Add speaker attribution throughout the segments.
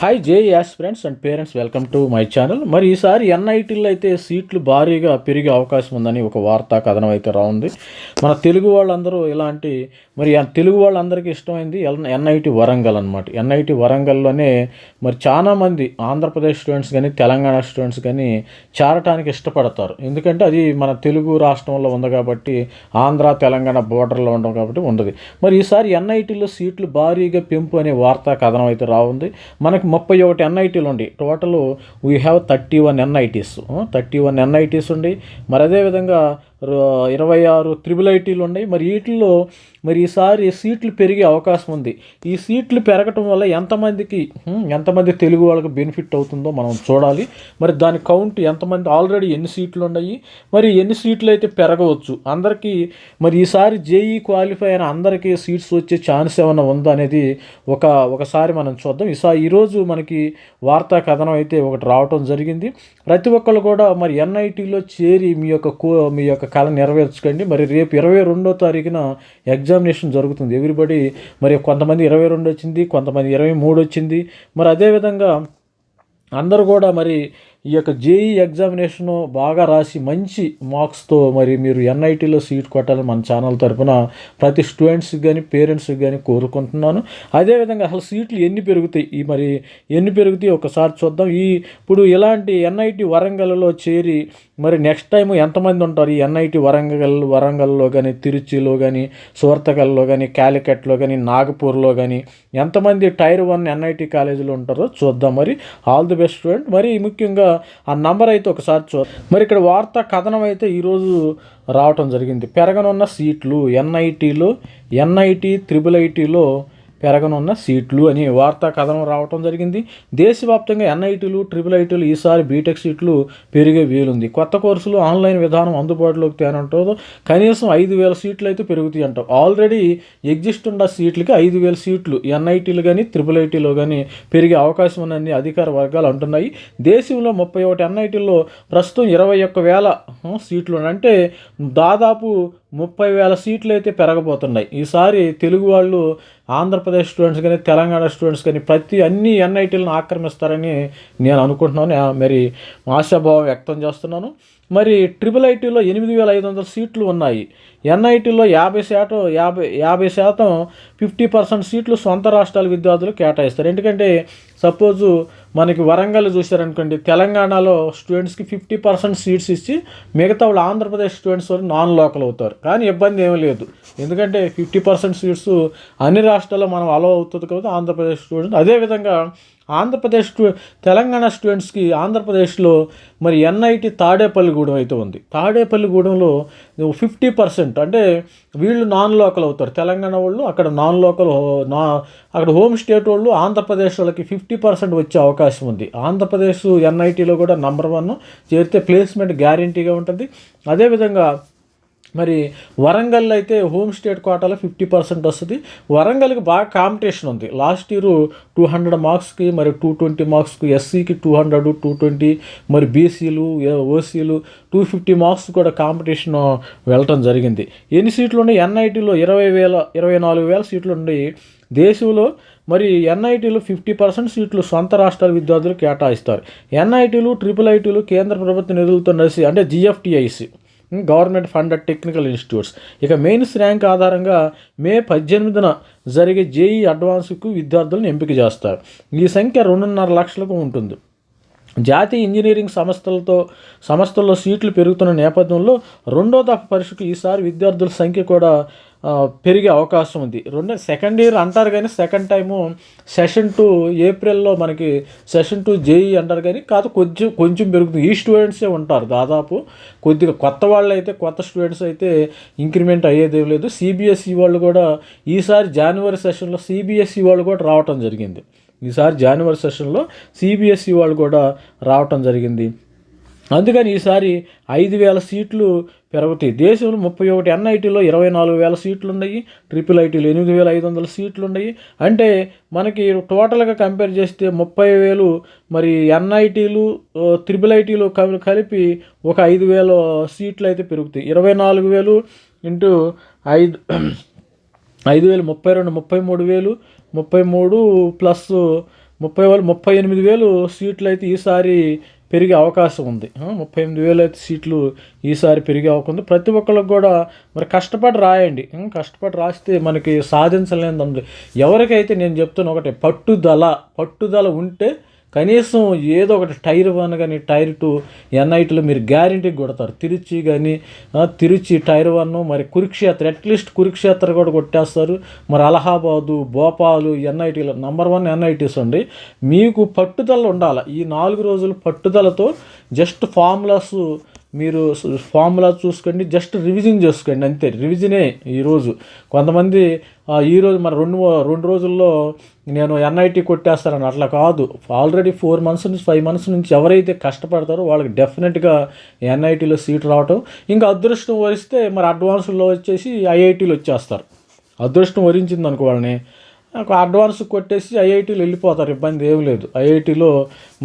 Speaker 1: Hi J friends and parents welcome to my channel మరి ఈసారి ఎన్ఐటీలో అయితే సీట్లు భారీగా పెరిగే అవకాశం ఉందని ఒక వార్తా కథనం అయితే రాఉంది మన తెలుగు వాళ్ళందరూ ఇలాంటి మరి తెలుగు వాళ్ళందరికీ ఇష్టమైంది ఎన్ఐటి వరంగల్ అనమాట ఎన్ఐటి వరంగల్లోనే మరి చాలామంది ఆంధ్రప్రదేశ్ స్టూడెంట్స్ కానీ తెలంగాణ స్టూడెంట్స్ కానీ చేరటానికి ఇష్టపడతారు. ఎందుకంటే అది మన తెలుగు రాష్ట్రంలో ఉంది కాబట్టి ఆంధ్ర తెలంగాణ బోర్డర్లో ఉండడం కాబట్టి ఉండదు. మరి ఈసారి ఎన్ఐటీలో సీట్లు భారీగా పెంపు అనే వార్తా కథనం అయితే రావుంది మనకి ముప్పై ఒకటి ఎన్ఐటీలు ఉండి total we have thirty one NITs. Thirty one NITs ఉండి మరి అదేవిధంగా ఇరవై ఆరు త్రిబుల్ ఐటీలు ఉన్నాయి. మరి వీటిల్లో మరి ఈసారి సీట్లు పెరిగే అవకాశం ఉంది. ఈ సీట్లు పెరగటం వల్ల ఎంతమందికి ఎంతమంది తెలుగు వాళ్ళకి బెనిఫిట్ అవుతుందో మనం చూడాలి. మరి దాని కౌంట్ ఎంతమంది ఆల్రెడీ ఎన్ని సీట్లు ఉన్నాయి? మరి ఎన్ని సీట్లు అయితే పెరగవచ్చు? అందరికీ మరి ఈసారి జేఈ క్వాలిఫై అయిన అందరికీ సీట్స్ వచ్చే ఛాన్స్ ఏమైనా ఉందా అనేది ఒక ఒకసారి మనం చూద్దాం. ఈసారి ఈరోజు మనకి వార్తా కథనం అయితే ఒకటి రావటం జరిగింది. ప్రతి ఒక్కళ్ళు కూడా మరి ఎన్ఐటీలో చేరి మీ యొక్క కో మీ యొక్క కళ నెరవేర్చుకోండి. మరి రేపు ఇరవై రెండో తారీఖున ఎగ్జామినేషన్ జరుగుతుంది. ఎవ్రీబడి మరి కొంతమంది ఇరవై రెండు వచ్చింది కొంతమంది ఇరవై మూడు వచ్చింది. మరి అదేవిధంగా అందరూ కూడా మరి ఈ యొక్క జేఈ ఎగ్జామినేషను బాగా రాసి మంచి మార్క్స్తో మరి మీరు ఎన్ఐటీలో సీట్ కొట్టాలని మన ఛానల్ తరపున ప్రతి స్టూడెంట్స్కి కానీ పేరెంట్స్కి కానీ కోరుకుంటున్నాను. అదేవిధంగా అసలు సీట్లు ఎన్ని పెరుగుతాయి? ఈ మరి ఎన్ని పెరుగుతాయి? ఒకసారి చూద్దాం. ఈ ఇప్పుడు ఇలాంటి ఎన్ఐటి వరంగల్లో చేరి మరి నెక్స్ట్ టైం ఎంతమంది ఉంటారు? ఈ ఎన్ఐటి వరంగల్ వరంగల్లో కానీ తిరుచిలో కానీ సూర్తకల్లో కానీ క్యాలికట్లో కానీ నాగపూర్లో కానీ ఎంతమంది టైర్ వన్ ఎన్ఐటి కాలేజీలో ఉంటారో చూద్దాం మరి. ఆల్ ది బెస్ట్ స్టూడెంట్ మరి ముఖ్యంగా ఆ నంబర్ అయితే ఒకసారి చూ మరి ఇక్కడ వార్తా కథనం అయితే ఈరోజు రావటం జరిగింది. పెరగనున్న సీట్లు ఎన్ఐటీలో ఎన్ఐటీ త్రిబుల్ ఐటీలో పెరగనున్న సీట్లు అని వార్తా కథనం రావటం జరిగింది. దేశవ్యాప్తంగా ఎన్ఐటీలు ట్రిపుల్ ఐటీలు ఈసారి బీటెక్ సీట్లు పెరిగే వీలుంది. కొత్త కోర్సులు ఆన్లైన్ విధానం అందుబాటులోకి తేనంటుందో కనీసం ఐదు వేల సీట్లు అయితే పెరుగుతాయి అంటాం. ఆల్రెడీ ఎగ్జిస్ట్ ఉన్న సీట్లకి ఐదు వేల సీట్లు ఎన్ఐటీలు కానీ ట్రిపుల్ ఐటీలో కానీ పెరిగే అవకాశం ఉందని అధికార వర్గాలు అంటున్నాయి. దేశంలో ముప్పై ఒకటి ఎన్ఐటీల్లో ప్రస్తుతం ఇరవై ఒక్క వేల సీట్లు అంటే దాదాపు ముప్పై వేల సీట్లు అయితే పెరగబోతున్నాయి. ఈసారి తెలుగు వాళ్ళు ఆంధ్రప్రదేశ్ స్టూడెంట్స్ కానీ తెలంగాణ స్టూడెంట్స్ కానీ ప్రతి అన్ని ఎన్ఐటీలను ఆక్రమిస్తారని నేను అనుకుంటున్నాను. మరి ఆశాభావం వ్యక్తం చేస్తున్నాను. మరి ట్రిపుల్ ఐటీలో ఎనిమిది వేల ఐదు వందల సీట్లు ఉన్నాయి. ఎన్ఐటీలో యాభై శాతం యాభై యాభై శాతం ఫిఫ్టీ పర్సెంట్ సీట్లు సొంత రాష్ట్రాల విద్యార్థులు కేటాయిస్తారు. ఎందుకంటే సపోజు మనకి వరంగల్ చూశారనుకోండి తెలంగాణలో స్టూడెంట్స్కి ఫిఫ్టీ పర్సెంట్ సీట్స్ ఇచ్చి మిగతా వాళ్ళు ఆంధ్రప్రదేశ్ స్టూడెంట్స్ వరకు నాన్ లోకల్ అవుతారు. కానీ ఇబ్బంది ఏమీ లేదు. ఎందుకంటే ఫిఫ్టీ పర్సెంట్ సీట్స్ అన్ని రాష్ట్రాల్లో మనం అలో అవుతుంది కాబట్టి ఆంధ్రప్రదేశ్ స్టూడెంట్ అదేవిధంగా ఆంధ్రప్రదేశ్ స్టూ తెలంగాణ స్టూడెంట్స్కి ఆంధ్రప్రదేశ్లో మరి ఎన్ఐటి తాడేపల్లిగూడెం అయితే ఉంది. తాడేపల్లిగూడెంలో ఫిఫ్టీ పర్సెంట్ అంటే వీళ్ళు నాన్ లోకల్ అవుతారు. తెలంగాణ వాళ్ళు అక్కడ నాన్ లోకల్ నా అక్కడ హోమ్ స్టేట్ వాళ్ళు ఆంధ్రప్రదేశ్ వాళ్ళకి ఫిఫ్టీ పర్సెంట్ వచ్చే అవకాశం ఉంది. ఆంధ్రప్రదేశ్ ఎన్ఐటీలో కూడా నంబర్ వన్ చేరితే ప్లేస్మెంట్ గ్యారంటీగా ఉంటుంది. అదేవిధంగా మరి వరంగల్ అయితే హోమ్ స్టేట్ కోటాలో ఫిఫ్టీ పర్సెంట్ వస్తుంది. వరంగల్కి బాగా కాంపిటీషన్ ఉంది. లాస్ట్ ఇయర్ టూ హండ్రెడ్ మార్క్స్కి మరి టూ ట్వంటీ మార్క్స్కి ఎస్సీకి టూ హండ్రెడ్ టూ ట్వంటీ మరి బీసీలు ఓసీలు టూ ఫిఫ్టీ మార్క్స్ కూడా కాంపిటీషన్ వెళ్ళటం జరిగింది. ఎన్ని సీట్లు ఉన్నాయి ఎన్ఐటీలో ఇరవై వేల ఇరవై నాలుగు వేల సీట్లు ఉన్నాయి దేశంలో మరి ఎన్ఐటీలు ఫిఫ్టీ పర్సెంట్ సీట్లు సొంత రాష్ట్రాల విద్యార్థులు కేటాయిస్తారు. ఎన్ఐటీలు ట్రిపుల్ ఐటీలు కేంద్ర ప్రభుత్వ నిధులతో నడిచి అంటే GFTIC government funded technical institutes. ఇక మెయిన్స్ ర్యాంక్ ఆధారంగా మే పద్దెనిమిదిన జరిగే జేఈ అడ్వాన్స్కు విద్యార్థులను ఎంపిక చేస్తారు. ఈ సంఖ్య రెండున్నర లక్షలకు ఉంటుంది. జాతీయ ఇంజనీరింగ్ సంస్థలతో సంస్థల్లో సీట్లు పెరుగుతున్న నేపథ్యంలో రెండో దఫ పరీక్షకు ఈసారి విద్యార్థుల సంఖ్య కూడా పెరిగే అవకాశం ఉంది. రెండో సెకండ్ ఇయర్ అంటారు కానీ సెకండ్ టైము సెషన్ టూ ఏప్రిల్లో మనకి సెషన్ టూ జేఈ అంటారు కానీ కాదు కొంచెం కొంచెం పెరుగుతుంది. ఈ స్టూడెంట్సే ఉంటారు దాదాపు. కొద్దిగా కొత్త వాళ్ళు అయితే కొత్త స్టూడెంట్స్ అయితే ఇంక్రిమెంట్ అయ్యేది లేదు. సిబిఎస్ఈ వాళ్ళు కూడా ఈసారి జనవరి సెషన్లో సిబిఎస్ఈ వాళ్ళు కూడా రావటం జరిగింది. ఈసారి జనవరి సెషన్లో సిబిఎస్ఈ వాళ్ళు కూడా రావటం జరిగింది. అందుకని ఈసారి ఐదు వేల సీట్లు పెరుగుతాయి. దేశంలో ముప్పై ఒకటి ఎన్ఐటీలో ఇరవై నాలుగు వేల సీట్లు ఉన్నాయి. ట్రిపుల్ ఐటీలో ఎనిమిది వేల ఐదు వందల సీట్లు ఉన్నాయి. అంటే మనకి టోటల్గా కంపేర్ చేస్తే ముప్పై వేలు మరి ఎన్ఐటీలు త్రిపుల్ ఐటీలు కలిపి ఒక ఐదు వేల సీట్లు అయితే పెరుగుతాయి. ఇరవై నాలుగు వేలు ఇంటూ ఐదు ఐదు వేలు ముప్పై రెండు ముప్పై మూడు వేలు ముప్పై మూడు ప్లస్ ముప్పై వేలు ముప్పై ఎనిమిది వేలు సీట్లు అయితే ఈసారి పెరిగే అవకాశం ఉంది. ముప్పై ఎనిమిది వేలు అయితే సీట్లు ఈసారి పెరిగే అవకాశం ఉంది. ప్రతి ఒక్కరికి కూడా మరి కష్టపడి రాయండి. కష్టపడి రాస్తే మనకి సాధించలేని ఎవరికైతే నేను చెప్తున్నా ఒకటి పట్టుదల పట్టుదల ఉంటే కనీసం ఏదో ఒకటి టైర్ వన్ కానీ టైర్ టూ ఎన్ఐటీలో మీరు గ్యారంటీకి కొడతారు. తిరుచి కానీ తిరుచి టైర్ వన్ మరి కురుక్షేత్ర అట్లీస్ట్ కురుక్షేత్ర కూడా కొట్టేస్తారు. మరి అలహాబాదు భోపాలు ఎన్ఐటీలో నంబర్ వన్ ఎన్ఐటీస్ అండి. మీకు పట్టుదల ఉండాలి. ఈ నాలుగు రోజులు పట్టుదలతో జస్ట్ ఫార్ములాస్ మీరు ఫార్ములా చూసుకోండి జస్ట్ రివిజన్ చేసుకోండి అంతే. రివిజనే ఈరోజు కొంతమంది ఈరోజు మరి రెండు రెండు రోజుల్లో నేను ఎన్ఐటి కొట్టేస్తానని అట్లా కాదు. ఆల్రెడీ ఫోర్ మంత్స్ నుంచి ఫైవ్ మంత్స్ నుంచి ఎవరైతే కష్టపడతారో వాళ్ళకి డెఫినెట్గా ఎన్ఐటీలో సీట్ రావటం. ఇంకా అదృష్టం వరిస్తే మరి అడ్వాన్స్లో వచ్చేసి ఐఐటీలు వచ్చేస్తారు. అదృష్టం వరించింది అనుకో వాళ్ళని. ఒక అడ్వాన్స్ కొట్టేసి ఐఐటీలో వెళ్ళిపోతారు ఇబ్బంది ఏం లేదు. ఐఐటీలో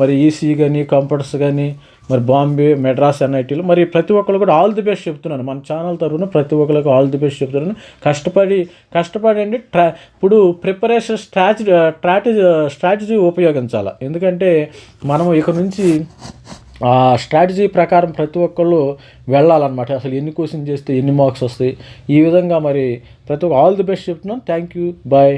Speaker 1: మరి ఈసీ కానీ కంప్యూటర్స్ కానీ మరి బాంబే మెడ్రాస్ ఎన్ఐటీలో మరి ప్రతి ఒక్కరు కూడా ఆల్ ది బెస్ట్ చెప్తున్నాను మన ఛానల్ తరఫున ప్రతి ఒక్కరికి ఆల్ ది బెస్ట్ చెప్తున్నాను కష్టపడి కష్టపడండి ట్రా ఇప్పుడు ప్రిపరేషన్ స్ట్రాటజీ స్ట్రాటజీ స్ట్రాటజీ ఉపయోగించాలి. ఎందుకంటే మనం ఇక నుంచి ఆ స్ట్రాటజీ ప్రకారం ప్రతి ఒక్కళ్ళు వెళ్ళాలన్నమాట. అసలు ఎన్ని క్వశ్చన్ చేస్తే ఎన్ని మార్క్స్ వస్తాయి? ఈ విధంగా మరి ప్రతి ఒక్క ఆల్ ది బెస్ట్ చెప్తున్నాను. Thank you. బాయ్.